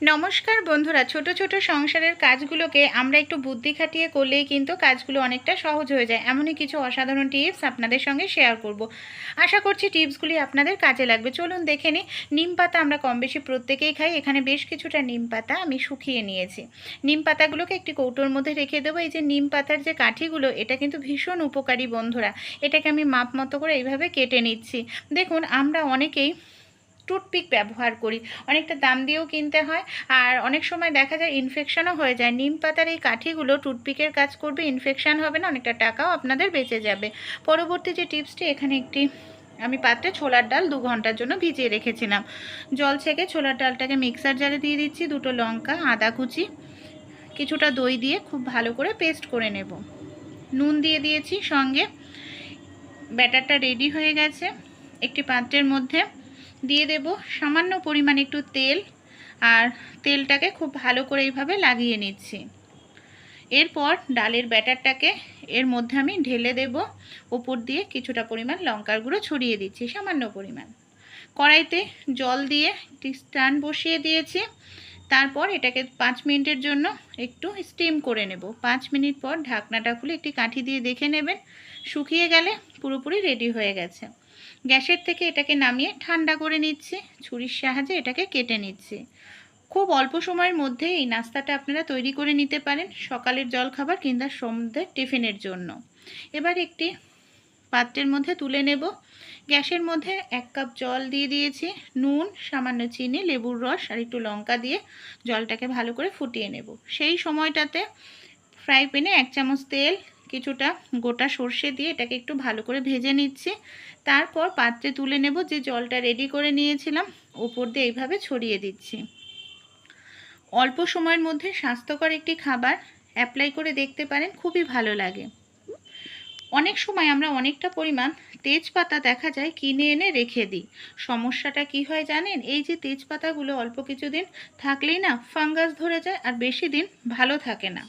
নমস্কার বন্ধুরা, ছোট ছোট সংসারের কাজগুলোকে আমরা একটু বুদ্ধি খাটিয়ে করলেই কিন্তু কাজগুলো অনেকটা সহজ হয়ে যায়। এমনই কিছু অসাধারণ টিপস আপনাদের সঙ্গে শেয়ার করব। আশা করছি টিপসগুলি আপনাদের কাজে লাগবে। চলুন দেখে নিই, নিম পাতা আমরা কম বেশি প্রত্যেকেই খাই। এখানে বেশ কিছুটা নিম পাতা আমি শুকিয়ে নিয়েছি। নিম পাতাগুলোকে একটি কৌটোর মধ্যে রেখে দেবো। এই যে নিম পাতার যে কাঠিগুলো, এটা কিন্তু ভীষণ উপকারী বন্ধুরা। এটাকে আমি মাপ মতো করে এইভাবে কেটে নিচ্ছি। দেখুন, আমরা অনেকেই টুথপিক ব্যবহার করি। অনেকটা দাম দিয়েও কিনতে হয়। আর অনেক সময় দেখা যায় ইনফেকশনও হয়ে যায়। নিম পাতার এই কাঠিগুলো টুথপিকের কাজ করবে ইনফেকশান হবে না, অনেকটা টাকাও আপনাদের বেঁচে যাবে। পরবর্তী যে টিপসটি, এখানে একটি আমি পাত্রে ছোলার ডাল দু ঘণ্টার জন্য ভিজিয়ে রেখেছিলাম। জল ছেঁকে ছোলার ডালটাকে মিক্সার জারে দিয়ে দিচ্ছি, দুটো লঙ্কা, আদা কুচি, কিছুটা দই দিয়ে খুব ভালো করে পেস্ট করে নেব। নুন দিয়ে দিয়েছি সঙ্গে। ব্যাটারটা রেডি হয়ে গেছে। একটি পাত্রের মধ্যে দিয়ে দেব। সামান্য পরিমাণ একটু তেল আর তেলটাকে খুব ভালো করে এইভাবে লাগিয়ে নিচ্ছি। এরপর ডালের ব্যাটারটাকে এর মধ্যে আমি ঢেলে দেব। ওপর দিয়ে কিছুটা পরিমাণ লঙ্কার গুঁড়ো ছড়িয়ে দিচ্ছি, সামান্য পরিমাণ। কড়াইতে জল দিয়ে একটি স্টান বসিয়ে দিয়েছি। তারপর এটাকে পাঁচ মিনিটের জন্য একটু স্টিম করে নেব। পাঁচ মিনিট পর ঢাকনাটা খুলে একটি কাঠি দিয়ে দেখে নেবেন। শুকিয়ে গেলে পুরোপুরি রেডি হয়ে গেছে। গ্যাসের থেকে এটাকে নামিয়ে ঠান্ডা করে নিচ্ছি। ছুরির সাহায্যে এটাকে কেটে নিচ্ছি। খুব অল্প সময়ের মধ্যে এই নাস্তাটা আপনারা তৈরি করে নিতে পারেন সকালের জলখাবার কিংবা সন্ধ্যের টিফিনের জন্য। এবার একটি পাত্রের মধ্যে তুলে নেব। গ্যাসের মধ্যে এক কাপ জল দিয়ে দিয়েছি, নুন, সামান্য চিনি, লেবুর রস আর একটু লঙ্কা দিয়ে জলটাকে ভালো করে ফুটিয়ে নেব। সেই সময়টাতে ফ্রাই প্যানে এক চামচ তেল কিছুটা গোটা সর্ষে দিয়ে এটাকে একটু ভালো করে ভেজে নিচ্ছি। তারপর পাত্রে তুলে নেব যে জলটা রেডি করে নিয়েছিলাম, ওপর দিয়ে এইভাবে ছড়িয়ে দিচ্ছি। অল্প সময়ের মধ্যে স্বাস্থ্যকর একটি খাবার অ্যাপ্লাই করে দেখতে পারেন, খুবই ভালো লাগে। অনেক সময় আমরা অনেকটা পরিমাণ তেজপাতা দেখা যায় কিনে এনে রেখে দিই। সমস্যাটা কি হয় জানেন? এই যে তেজপাতাগুলো অল্প কিছুদিন থাকলেই না ফাঙ্গাস ধরে যায় আর বেশি দিন ভালো থাকে না।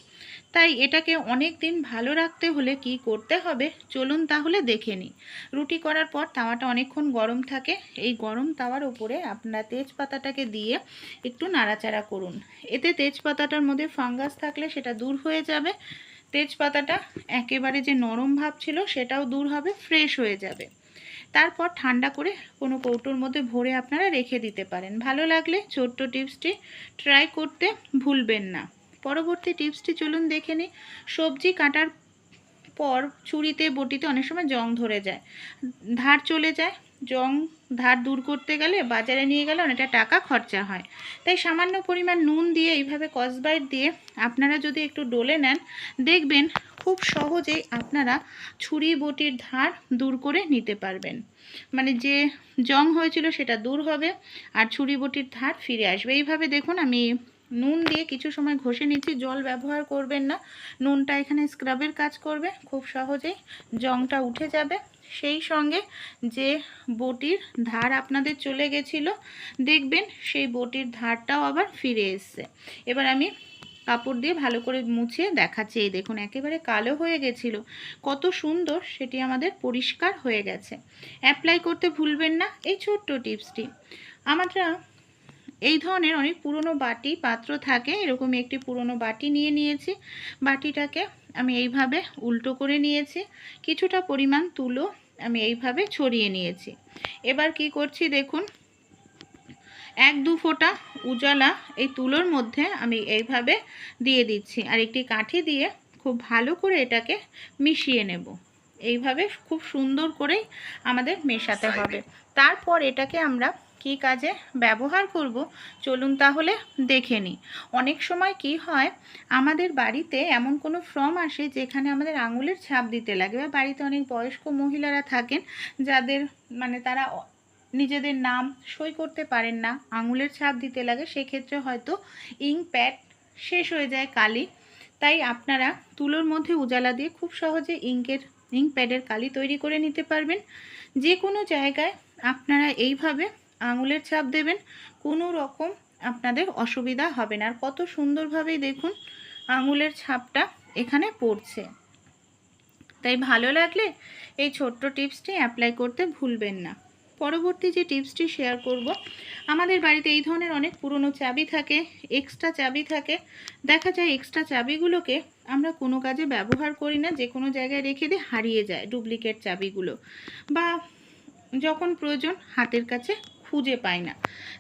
তাই এটাকে অনেক দিন ভালো রাখতে হলে কি করতে হবে? চলুন তাহলে দেখে নিই। রুটি করার পর তাওয়াটা অনেকক্ষণ গরম থাকে। এই গরম তাওয়ার উপরে আপনার তেজপাতাটাকে দিয়ে একটু নাড়াচাড়া করুন। এতে তেজপাতাটার মধ্যে ফাঙ্গাস থাকলে সেটা দূর হয়ে যাবে। তেজপাতাটা একেবারে যে নরম ভাব ছিল, সেটাও দূর হবে ফ্রেশ হয়ে যাবে। তারপর ঠান্ডা করে কোনো কৌটোর মধ্যে ভরে আপনারা রেখে দিতে পারেন। ভালো লাগলে ছোট্ট টিপসটি ট্রাই করতে ভুলবেন না। পরবর্তী টিপসটি চলুন দেখে নিই। সবজি কাটার পর ছুরিতে বটিতে অনেক সময় জং ধরে যায়। ধার চলে যায় জং ধার দূর করতে গেলে বাজারে নিয়ে গেলে অনেকটা টাকা খরচা হয়। তাই সামান্য পরিমাণ নুন দিয়ে এইভাবে কসবাইট দিয়ে আপনারা যদি একটু ডলে নেন, দেখবেন খুব সহজেই আপনারা ছুরি বটির ধার দূর করে নিতে পারবেন। মানে যে জং হয়েছিল সেটা দূর হবে আর ছুরি বটির ধার ফিরে আসবে। এইভাবে দেখুন আমি নুন দিয়ে কিছু সময় ঘষে নিচ্ছি। জল ব্যবহার করবেন না। নুনটা এখানে স্ক্রাবের কাজ করবে। খুব সহজেই জংটা উঠে যাবে। সেই সঙ্গে যে বটির ধার আপনাদের চলে গেছিল, দেখবেন সেই বটির ধারটাও আবার ফিরে এসছে। এবার আমি কাপড় দিয়ে ভালো করে মুছে দেখাচ্ছি। এই দেখুন, একেবারে কালো হয়ে গেছিল। কত সুন্দর সেটি আমাদের পরিষ্কার হয়ে গেছে। অ্যাপ্লাই করতে ভুলবেন না, এই ছোট্ট টিপসটি। আমরা এই ধরনের অনেক পুরনো বাটি পাত্র থাকে। এরকম একটি পুরনো বাটি নিয়ে নিয়েছি। বাটিটাকে আমি এইভাবে উল্টো করে নিয়েছি। কিছুটা পরিমাণ তুলো আমি এইভাবে ছড়িয়ে নিয়েছি। এবার কি করছি দেখুন এক দু ফোঁটা উজালা এই তুলোর মধ্যে আমি এইভাবে দিয়ে দিচ্ছি আর একটি কাঠি দিয়ে খুব ভালো করে এটাকে মিশিয়ে নেব। এইভাবে খুব সুন্দর করেই আমাদের মেশাতে হবে। তারপর এটাকে আমরা কি কাজে ব্যবহার করব? চলুন তাহলে দেখে নিই। অনেক সময় কি হয়, আমাদের বাড়িতে এমন কোনো ফর্ম আসে যেখানে আমাদের আঙুলের ছাপ দিতে লাগে বা বাড়িতে অনেক বয়স্ক মহিলারা থাকেন যাদের মানে তারা নিজেদের নাম সই করতে পারেন না, আঙুলের ছাপ দিতে লাগে, সেক্ষেত্রে হয়তো ইঙ্ক প্যাড শেষ হয়ে যায় কালি। তাই আপনারা তুলোর মধ্যে উজালা দিয়ে খুব সহজে ইঙ্কের ইঙ্ক প্যাডের কালি তৈরি করে নিতে পারবেন। যে কোনো জায়গায় আপনারা এইভাবে আঙুলের ছাপ দেবেন, কোনো রকম আপনাদের অসুবিধা হবে না। আর কত সুন্দরভাবেই দেখুন আঙুলের ছাপটা এখানে পড়ছে। তাই ভালো লাগলে এই ছোট্ট টিপসটি অ্যাপ্লাই করতে ভুলবেন না। পরবর্তী যে টিপসটি শেয়ার করব, আমাদের বাড়িতে এই ধরনের অনেক পুরনো চাবি থাকে এক্সট্রা চাবি থাকে। দেখা যায় এক্সট্রা চাবিগুলোকে আমরা কোনো কাজে ব্যবহার করি না, যে কোনো জায়গায় রেখে দিয়ে হারিয়ে যায় ডুপ্লিকেট চাবিগুলো। বা যখন প্রয়োজন হাতের কাছে খুঁজে পাই না।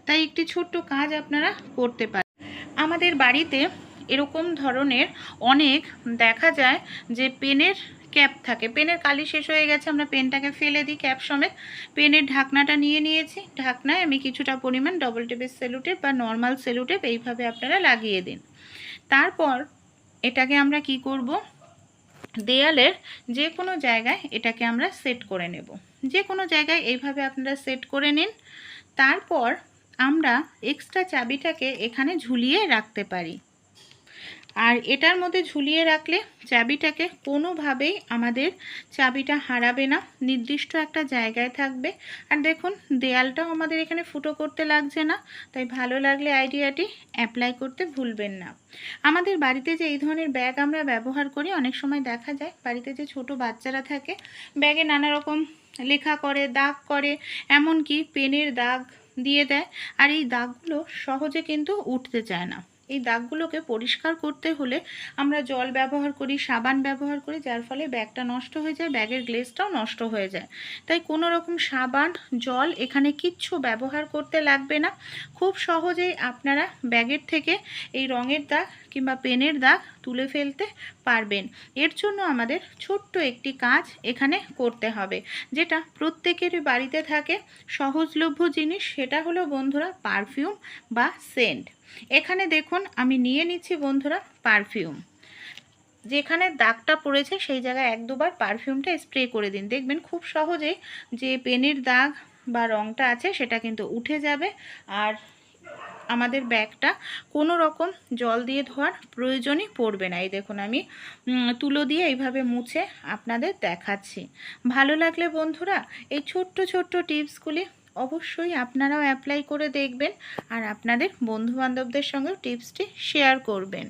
তাই একটি ছোট্ট কাজ আপনারা করতে পারেন। আমাদের বাড়িতে এরকম ধরনের অনেক দেখা যায় যে পেনের ক্যাপ থাকে। পেনের কালি শেষ হয়ে গেছে, আমরা পেনটাকে ফেলে দিই ক্যাপ সমেত। পেনের ঢাকনাটা নিয়ে নিয়েছি। ঢাকনায় আমি কিছুটা পরিমাণ ডবল টেপের সেলুটেপ বা নর্মাল সেলুটেপ এইভাবে আপনারা লাগিয়ে দিন। তারপর এটাকে আমরা কি করব? দেয়ালের যে কোনো জায়গায় এটাকে আমরা সেট করে নেব। যে কোনো জায়গায় এইভাবে আপনারা সেট করে নিন। তারপর আমরা এক্সট্রা চাবিটাকে এখানে ঝুলিয়ে রাখতে পারি। আর এটার মধ্যে ঝুলিয়ে রাখলে চাবিটাকে কোনোভাবেই আমাদের চাবিটা হারাবে না, নির্দিষ্ট একটা জায়গায় থাকবে। আর দেখুন, দেয়ালটাও আমাদের এখানে ফুটো করতে লাগছে না, তাই ভালো লাগলে আইডিয়াটি অ্যাপ্লাই করতে ভুলবেন না। আমাদের বাড়িতে যে এই ধরনের ব্যাগ আমরা ব্যবহার করি, অনেক সময় দেখা যায় বাড়িতে যে ছোট বাচ্চারা থাকে, ব্যাগে নানা রকম লেখা করে, দাগ করে, এমনকি পেনের দাগ দিয়ে দেয়। আর এই দাগগুলো সহজে কিন্তু উঠতে চায় না। এই দাগগুলোকে পরিষ্কার করতে হলে আমরা জল ব্যবহার করি, সাবান ব্যবহার করি, যার ফলে ব্যাগটা নষ্ট হয়ে যায়, ব্যাগের গ্লেজটাও নষ্ট হয়ে যায়। তাই কোনো রকম সাবান, জল এখানে কিচ্ছু ব্যবহার করতে লাগবে না। খুব সহজেই আপনারা ব্যাগের থেকে এই রঙের দাগ কিংবা পেনের দাগ তুলে ফেলতে পারবেন। এর জন্য আমাদের ছোট্ট একটি কাজ এখানে করতে হবে, যেটা প্রত্যেকেরই বাড়িতে থাকে। সহজলভ্য জিনিস সেটা হলো বন্ধুরা পারফিউম বা সেন্ট। এখানে দেখুন, আমি নিয়ে নিচ্ছি বন্ধুরা পারফিউম। যেখানে দাগটা পড়েছে সেই জায়গায় এক দুবার পারফিউমটা স্প্রে করে দিন। দেখবেন খুব সহজেই যে পেনের দাগ বা রঙটা আছে সেটা কিন্তু উঠে যাবে। আর আমাদের ব্যাগটা কোনো রকম জল দিয়ে ধোয়ার প্রয়োজনই পড়বে না। এই দেখুন আমি তুলো দিয়ে এইভাবে মুছে আপনাদের দেখাচ্ছি। ভালো লাগলে বন্ধুরা এই ছোট্ট ছোট্ট টিপসগুলি অবশ্যই আপনারাও অ্যাপ্লাই করে দেখবেন আর আপনাদের বন্ধুবান্ধবদের সঙ্গেও টিপসটি শেয়ার করবেন।